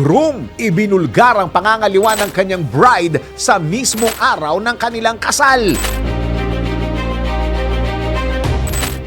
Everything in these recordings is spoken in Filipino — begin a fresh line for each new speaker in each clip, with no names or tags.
groom. Ibinulgar ang pangangaliwa ng kanyang bride sa mismong araw ng kanilang kasal.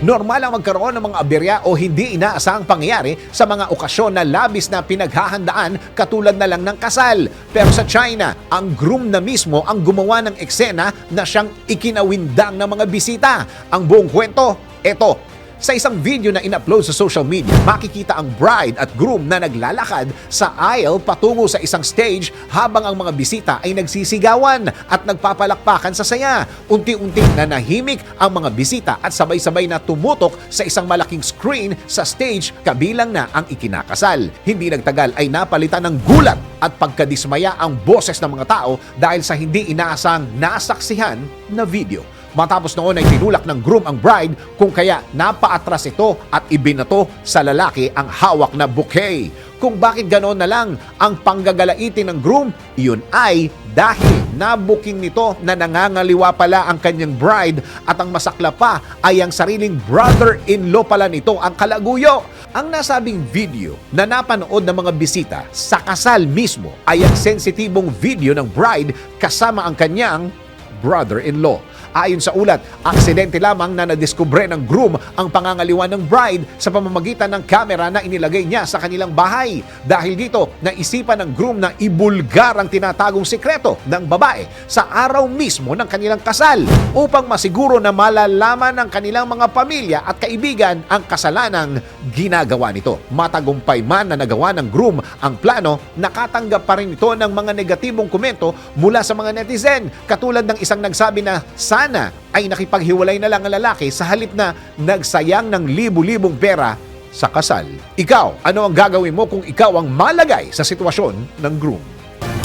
Normal ang magkaroon ng mga aberya o hindi inaasahang pangyayari sa mga okasyon na labis na pinaghahandaan katulad na lang ng kasal. Pero sa China, ang groom na mismo ang gumawa ng eksena na siyang ikinawindang ng mga bisita. Ang buong kwento, eto, sa isang video na in-upload sa social media, makikita ang bride at groom na naglalakad sa aisle patungo sa isang stage habang ang mga bisita ay nagsisigawan at nagpapalakpakan sa saya. Unti-unti na nahimik ang mga bisita at sabay-sabay na tumutok sa isang malaking screen sa stage kabilang na ang ikinakasal. Hindi nagtagal ay napalitan ng gulat at pagkadismaya ang boses ng mga tao dahil sa hindi inaasang nasaksihan na video. Matapos noon ay tinulak ng groom ang bride kung kaya napaatras ito at ibinato sa lalaki ang hawak na bouquet. Kung bakit ganoon na lang ang panggagalaitin ng groom, iyon ay dahil nabuking nito na nangangaliwa pala ang kanyang bride at ang masakla pa ay ang sariling brother-in-law pala nito ang kalaguyo. Ang nasabing video na napanood ng mga bisita sa kasal mismo ay ang sensitibong video ng bride kasama ang kanyang brother-in-law. Ayon sa ulat, aksidente lamang na nadiskubre ng groom ang pangangaliwan ng bride sa pamamagitan ng kamera na inilagay niya sa kanilang bahay. Dahil dito, naisipan ng groom na ibulgar ang tinatagong sikreto ng babae sa araw mismo ng kanilang kasal upang masiguro na malalaman ng kanilang mga pamilya at kaibigan ang kasalanang ginagawa nito. Matagumpay man na nagawa ng groom ang plano, nakatanggap pa rin ito ng mga negatibong komento mula sa mga netizen katulad ng isang nagsabi na sana ay nakipaghiwalay na lang ang lalaki sa halip na nagsayang ng libu-libong pera sa kasal. Ikaw, ano ang gagawin mo kung ikaw ang malagay sa sitwasyon ng groom?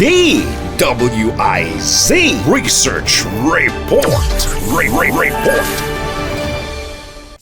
DWIZ Research Report. Re- re- report.